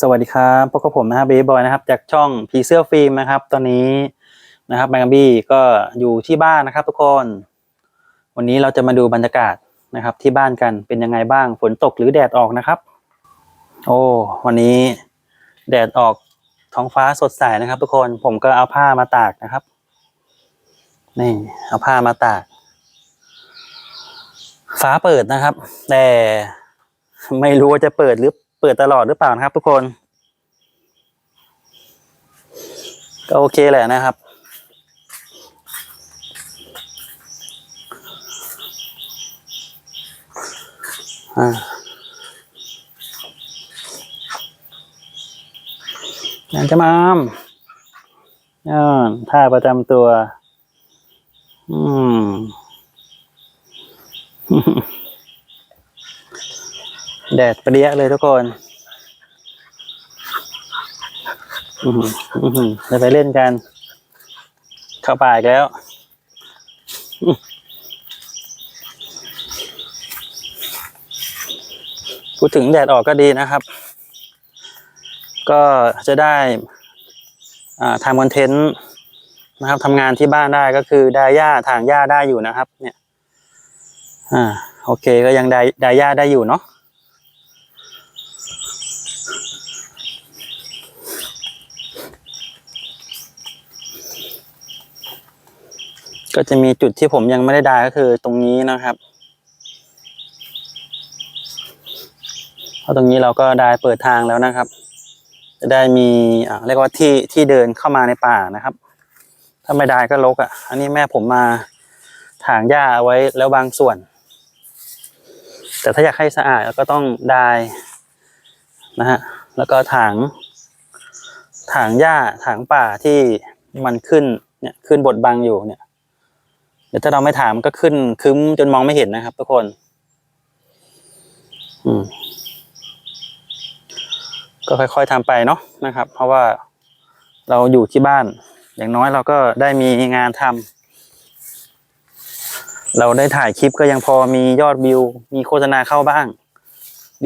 สวัสดีครับพบกับผมนะครับเบย์บอยนะครับ จากช่องผีเสื้อฟิล์มนะครับ ตอนนี้นะครับแมงกะบี้ก็อยู่ที่บ้านนะครับทุกคน วันนี้เราจะมาดูบรรยากาศนะครับ ที่บ้านกันเป็นยังไงบ้างฝนตกหรือแดดออกนะครับ โอ้วันนี้แดดออกท้องฟ้าสดใสนะครับ ทุกคนผมก็เอาผ้ามาตากนะครับนี่เอาผ้ามาตาก ฟ้าเปิดนะครับ แต่ไม่รู้ว่าจะเปิดหรือ เปิดตลอดหรือเปล่านะครับ ทุกคน ก็โอเคแหละนะครับ อ่าอยากจะมามอ่าท่าประจำตัว อืม แดดเปรี้ยเลยทุกคน อือหืออือหือจะไปเล่นกัน เข้าป่าอีกแล้ว พูดถึงแดดออกก็ดีนะครับ ก็จะได้อ่าทำคอนเทนต์นะครับทำงานที่บ้านได้ก็คือไดาย่าถางหญ้าได้อยู่นะครับ เนี่ย อ่า โอเคก็ยังไดไดาย่าได้อยู่เนาะ ก็จะมีจุดที่ผมยังไม่ได้ได้ก็คือตรงนี้นะครับเพราะตรงนี้เราก็ได้เปิดทางแล้วนะครับ จะได้มีอ่าเรียกว่าที่ที่เดินเข้ามาในป่านะครับ ถ้าไม่ได้ก็รกอะ อันนี้แม่ผมมาถางหญ้าเอาไว้แล้วบางส่วน แต่ถ้าอยากให้สะอาดก็ต้องได้นะฮะแล้วก็ถางถางหญ้าถางป่าที่มันขึ้นเนี่ยขึ้นบดบังอยู่เนี่ย ดี๋ยวถ้าเราไม่ถามมันก็ขึ้นคึ้มจนมองไม่เห็นนะครับ ทุกคน อืม ก็ค่อยๆทำไปเนาะนะครับ เพราะว่าเราอยู่ที่บ้าน อย่างน้อยเราก็ได้มีงานทำเราได้ถ่ายคลิปก็ยังพอมียอดวิว มีโฆษณาเข้าบ้าง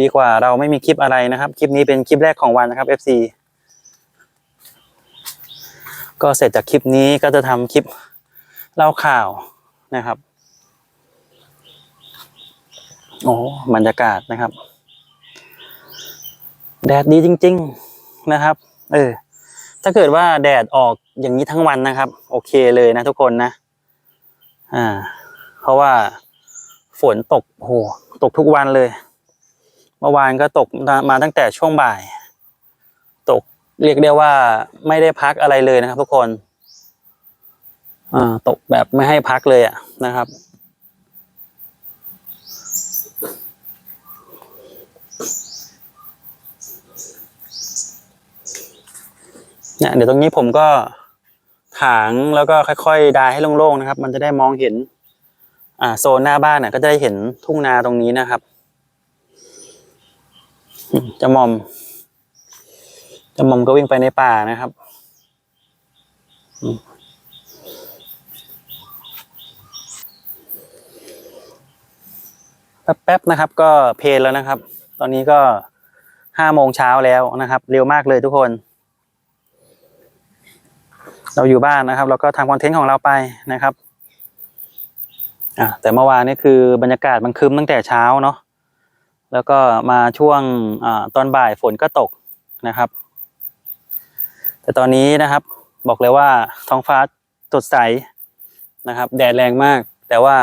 ดีกว่าเราไม่มีคลิปอะไรนะครับ คลิปนี้เป็นคลิปแรกของวันนะครับ FC ก็เสร็จจากคลิปนี้ก็จะทำคลิปเล่าข่าว นะครับ โอ้บรรยากาศนะครับ แดดดีจริง ๆนะครับ เออ ถ้าเกิดว่าแดดออกอย่างนี้ทั้งวันนะครับ โอเคเลยนะทุกคนนะ อ่า เพราะว่าฝนตกโหตกทุกวันเลย เมื่อวานก็ตกมาตั้งแต่ช่วงบ่าย ตกเรียกได้ว่าไม่ได้พักอะไรเลยนะครับทุกคน อ่าตกแบบไม่ให้พักเลยอะนะครับ เนี่ยเดี๋ยวตรงนี้ผมก็ถางแล้วก็ค่อยๆดายให้โล่งๆนะครับ มันจะได้มองเห็น อ่าโซนหน้าบ้านน่ะก็จะได้เห็นทุ่งนาตรงนี้นะครับจะมอมจะมอมก็วิ่งไปในป่านะครับอืม แป๊บๆนะครับก็เพลแล้วนะครับ ตอนนี้ก็ห้าโมงเช้าแล้วนะครับ เร็วมากเลยทุกคน เราอยู่บ้านนะครับ เราก็ทำคอนเทนต์ของเราไปนะครับอ่แต่เมื่อวานนี่คือบรรยากาศมันครึ้มตั้งแต่เช้าเนาะแล้วก็มาช่วงอ่าตอนบ่ายฝนก็ตกนะครับ แต่ตอนนี้นะครับบอกเลยว่าท้องฟ้าสดใสนะครับ แดดแรงมาก แต่ว่า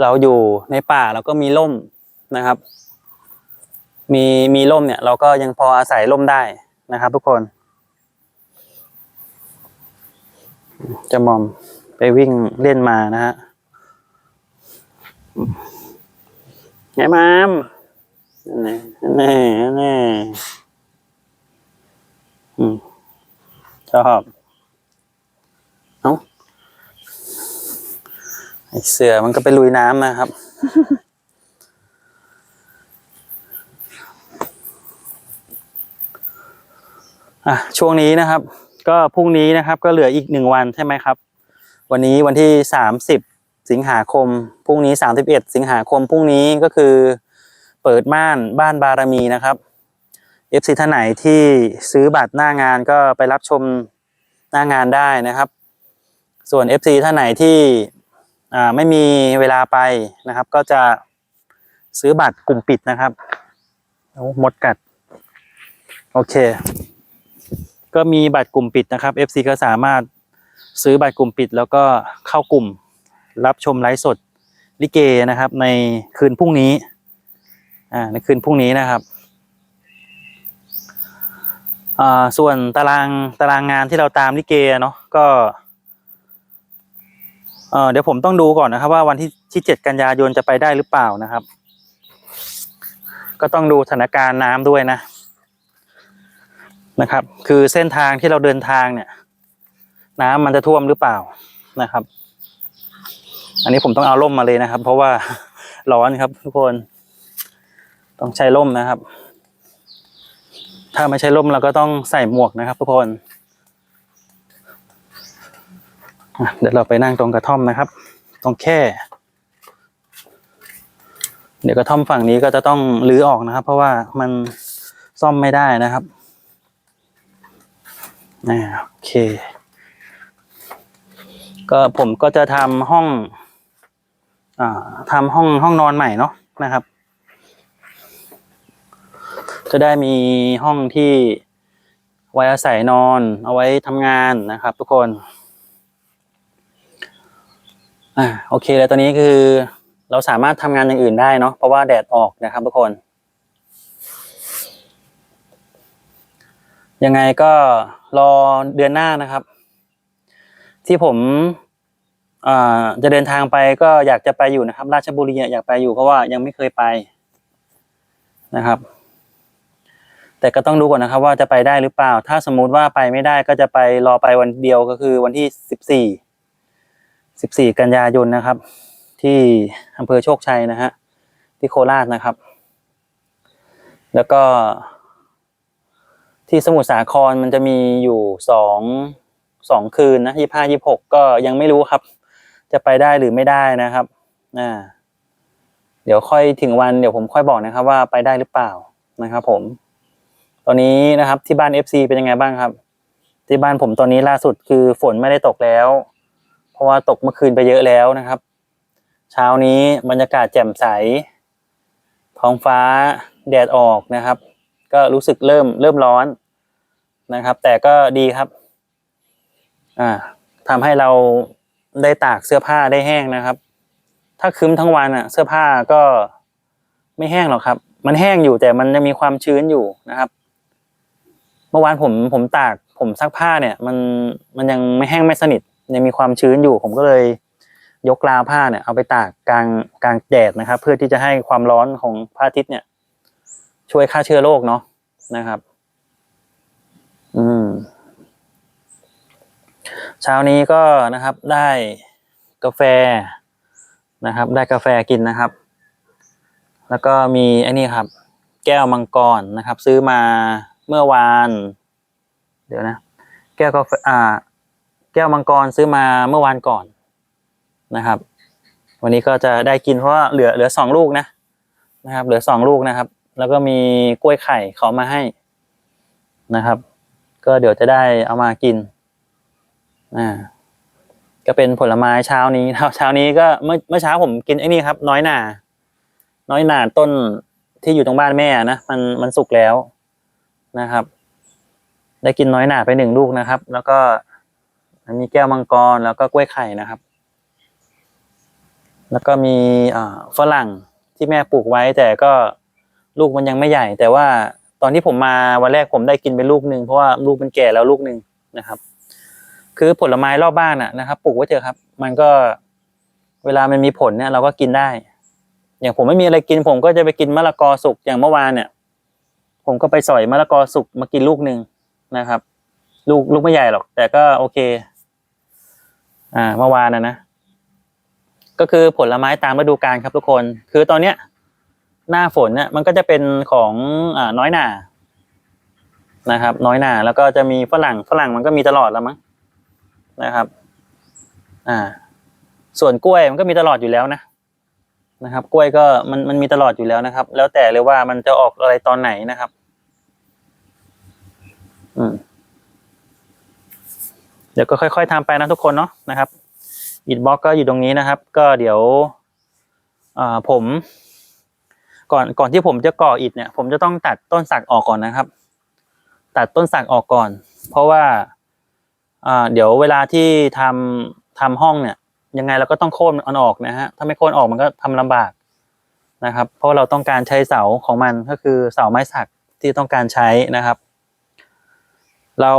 เราอยู่ในป่าเราก็มีร่มนะครับ มีมีร่มเนี่ย เราก็ยังพออาศัยร่มได้นะครับ ทุกคน จะมอมไปวิ่งเล่นมานะฮะไงมามนี่นี่นี่ชอบเอ้า ไอเสือมันก็ไปลุยน้ำนะครับ อะช่วงนี้นะครับ ก็พรุ่งนี้นะครับ ก็เหลืออีกหนึ่งวันใช่ไหมครับ วันนี้วันที่สามสิบสิงหาคมพรุ่งนี้สามสิบเอ็ดสิงหาคมพรุ่งนี้ก็คือเปิดม่านบ้านบารมีนะครับ FC ท่านไหนที่ซื้อบัตรหน้างานก็ไปรับชมหน้างานได้นะครับ ส่วน FC ท่านไหนที่ ไม่มีเวลาไปนะครับ ก็จะซื้อบัตรกลุ่มปิดนะครับโอ้มดกัด โอเค ก็มีบัตรกลุ่มปิดนะครับ FC ก็สามารถซื้อบัตรกลุ่มปิด แล้วก็เข้ากลุ่มรับชมไลฟ์สดลิเกนะครับ ในคืนพรุ่งนี้อ่าในคืนพรุ่งนี้นะครับอ่าส่วนตารางตารางงานที่เราตามลิเกเนาะก็ เอ่อเดี๋ยวผมต้องดูก่อนนะครับ ว่าวันที่ที่เจ็ดกันยายนจะไปได้หรือเปล่านะครับ ก็ต้องดูสถานการณ์น้ำด้วยนะนะครับ คือเส้นทางที่เราเดินทางเนี่ย น้ำมันจะท่วมหรือเปล่านะครับ อันนี้ผมต้องเอาร่มมาเลยนะครับ เพราะว่าร้อนครับ ทุกคนต้องใช้ร่มนะครับ ถ้าไม่ใช้ร่มเราก็ต้องใส่หมวกนะครับ ทุกคนอะ เดี๋ยวเราไปนั่งตรงกระท่อมนะครับ ตรงแค่ เดี๋ยวกระท่อมฝั่งนี้ก็จะต้องรื้อออกนะครับ เพราะว่ามันซ่อมไม่ได้นะครับอ่โอเค ก็ผมก็จะทำห้องอ่าทำห้องห้องนอนใหม่เนาะนะครับ จะได้มีห้องที่ไว้อาศัยนอน เอาไว้ทำงานนะครับ ทุกคน อ่าโอเคแล้วตอนนี้คือเราสามารถทำงานอย่างอื่นได้เนาะเพราะว่าแดดออกนะครับทุกคน ยังไงก็รอเดือนหน้านะครับ ที่ผมอ่าจะเดินทางไปก็อยากจะไปอยู่นะครับ ราชบุรีอะอยากไปอยู่เพราะว่ายังไม่เคยไปนะครับ แต่ก็ต้องดูก่อนนะครับ ว่าจะไปได้หรือเปล่า ถ้าสมมุติว่าไปไม่ได้ก็จะไปรอไปวันเดียวก็คือวันที่สิบสี่ สิบสี่กันยายนนะครับ ที่อำเภอโชคชัยนะฮะที่โคราชนะครับ แล้วก็ ที่สมุทรสาครมันจะมีอยู่สองสองคืนนะยี่ห้ายี่หกก็ยังไม่รู้ครับ จะไปได้หรือไม่ได้นะครับอ่าเดี๋ยวค่อยถึงวันเดี๋ยวผมค่อยบอกนะครับ ว่าไปได้หรือเปล่านะครับ ผม ตอนนี้นะครับที่บ้าน FC เป็นยังไงบ้างครับ ที่บ้านผมตอนนี้ล่าสุดคือฝนไม่ได้ตกแล้ว เพราะว่าตกเมื่อคืนไปเยอะแล้วนะครับ เช้านี้บรรยากาศแจ่มใส ท้องฟ้าแดดออกนะครับ ก็รู้สึกเริ่มเริ่มร้อนนะครับ แต่ก็ดีครับอ่าทำให้เราได้ตากเสื้อผ้าได้แห้งนะครับ ถ้าคืมทั้งวันอะเสื้อผ้าก็ไม่แห้งหรอกครับ มันแห้งอยู่แต่มันยังมีความชื้นอยู่นะครับ เมื่อวานผมผมตากผมซักผ้าเนี่ย มันมันยังไม่แห้งไม่สนิท ยังมีความชื้นอยู่ ผมก็เลยยกราวผ้าเนี่ยเอาไปตากกลางกลางแดดนะครับ เพื่อที่จะให้ความร้อนของพระอาทิตย์เนี่ย ช่วยฆ่าเชื้อโรคเนาะนะครับ อืมเช้านี้ก็นะครับได้กาแฟนะครับ ได้กาแฟกินนะครับ แล้วก็มีไอ้นี่ครับ แก้วมังกรนะครับ ซื้อมาเมื่อวาน เดี๋ยวนะ แก้วกาแฟอ่า แก้วมังกรซื้อมาเมื่อวานก่อนนะครับ วันนี้ก็จะได้กินเพราะว่าเหลือเหลือสองลูกนะนะครับ เหลือสองลูกนะครับ แล้วก็มีกล้วยไข่เขามาให้นะครับ ก็เดี๋ยวจะได้เอามากินอ่าก็เป็นผลไม้เช้านี้เช้านี้ก็เมื่อเมื่อเช้าผมกินไอ้นี่ครับ น้อยหนา น้อยหนาต้นที่อยู่ตรงบ้านแม่นะมันมันสุกแล้วนะครับ ได้กินน้อยหนาไปหนึ่งลูกนะครับ แล้วก็ มีแก้วมังกรแล้วก็กล้วยไข่นะครับ แล้วก็มีฝรั่งที่แม่ปลูกไว้ แต่ก็ลูกมันยังไม่ใหญ่ แต่ว่าตอนที่ผมมาวันแรกผมได้กินไปลูกหนึ่งเพราะว่าลูกมันแก่แล้วลูกหนึ่งนะครับ คือผลไม้รอบบ้านอะนะครับ ปลูกไว้เถอะครับ มันก็เวลามันมีผลเนี่ยเราก็กินได้ อย่างผมไม่มีอะไรกินผมก็จะไปกินมะละกอสุกอย่างเมื่อวานเนี่ย ผมก็ไปสอยมะละกอสุกมากินลูกหนึ่งนะครับ ลูกลูกไม่ใหญ่หรอก แต่ก็โอเค อ่าเมื่อวานนะนะ ก็คือผลไม้ตามฤดูกาลครับทุกคน คือตอนเนี้ย หน้าฝนเนี่ยมันก็จะเป็นของอ่าน้อยหนานะครับ น้อยหนาแล้วก็จะมีฝรั่งฝรั่งมันก็มีตลอดแล้วมั้งนะครับ อ่า ส่วนกล้วยมันก็มีตลอดอยู่แล้วนะนะครับ กล้วยก็มันมันมีตลอดอยู่แล้วนะครับ แล้วแต่เลยว่ามันจะออกอะไรตอนไหนนะครับ อืม เดี๋ยวก็ค่อย ๆทำไปนะทุกคนเนาะนะครับอิดบล็อกก็อยู่ตรงนี้นะครับ ก็เดี๋ยวผม ก่อนก่อนที่ผมจะก่ออิฐเนี่ย ผมจะต้องตัดต้นสักออกก่อนนะครับ ตัดต้นสักออกก่อน เพราะว่าอ่าเดี๋ยวเวลาที่ทำทำห้องเนี่ย ยังไงเราก็ต้องโค่นมันออกนะฮะถ้าไม่โค่นออกมันก็ทำลำบากนะครับ เพราะเราต้องการใช้เสาของมันก็คือเสาไม้สักที่ต้องการใช้นะครับ เรา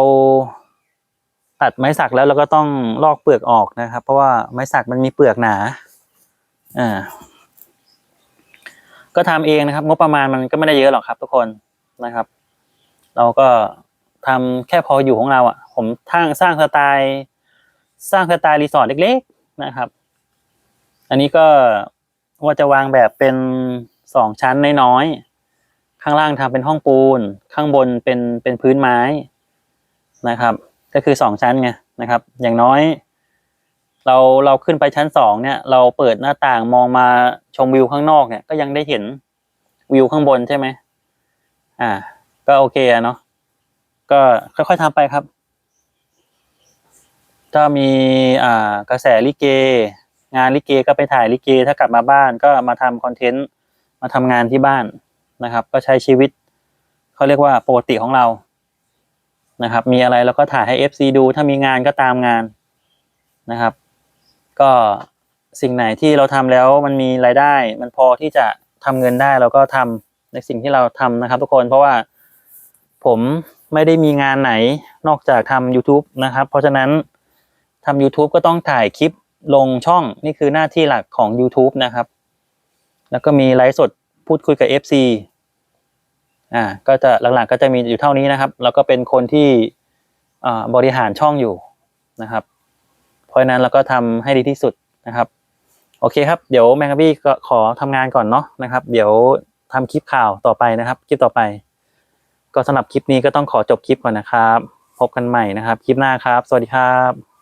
ตัดไม้สักแล้วเราก็ต้องลอกเปลือกออกนะครับ เพราะว่าไม้สักมันมีเปลือกหนาอ่าก็ทำเองนะครับ งบประมาณมันก็ไม่ได้เยอะหรอกครับ ทุกคนนะครับ เราก็ทำแค่พออยู่ของเราอะ ผมทั้งสร้างสไตล์สร้างสไตล์รีสอร์ทเล็ก ๆนะครับ อันนี้ก็ว่าจะวางแบบเป็นสองชั้นน้อยๆข้างล่างทำเป็นห้องปูน ข้างบนเป็นเป็นพื้นไม้นะครับ ก็คือสองชั้นไงนะครับ อย่างน้อย เราเราขึ้นไปชั้นสองเนี่ย เราเปิดหน้าต่างมองมาชมวิวข้างนอกเนี่ย ก็ยังได้เห็นวิวข้างบนใช่ไหมอ่า ก็โอเคอะเนาะก็ค่อยๆทำไปครับ ก็มีอ่ากระแสลิเก งานลิเกก็ไปถ่ายลิเก ถ้ากลับมาบ้านก็มาทำคอนเทนต์มาทำงานที่บ้านนะครับ ก็ใช้ชีวิตเขาเรียกว่าปกติของเรา นะครับ มีอะไรเราก็ถ่ายให้ FC ดู ถ้ามีงานก็ตามงานนะครับ ก็สิ่งไหนที่เราทำแล้วมันมีรายได้ มันพอที่จะทำเงินได้เราก็ทำในสิ่งที่เราทำนะครับ ทุกคนเพราะว่าผมไม่ได้มีงานไหนนอกจากทำ YouTube นะครับ เพราะฉะนั้นทำ YouTube ก็ต้องถ่ายคลิปลงช่องนี่คือหน้าที่หลักของ YouTube นะครับ แล้วก็มีไลฟ์สดพูดคุยกับ FC อ่าก็จะหลักๆก็จะมีอยู่เท่านี้นะครับ แล้วก็เป็นคนที่บริหารช่องอยู่นะครับ เพราะฉะนั้นเราก็ทำให้ดีที่สุดนะครับโอเคครับเดี๋ยวแมงกะบี้ก็ขอทำงานก่อนเนาะนะครับ เดี๋ยวทำคลิปข่าวต่อไปนะครับ คลิปต่อไป ก็สำหรับคลิปนี้ก็ต้องขอจบคลิปก่อนนะครับ พบกันใหม่นะครับ คลิปหน้าครับ สวัสดีครับ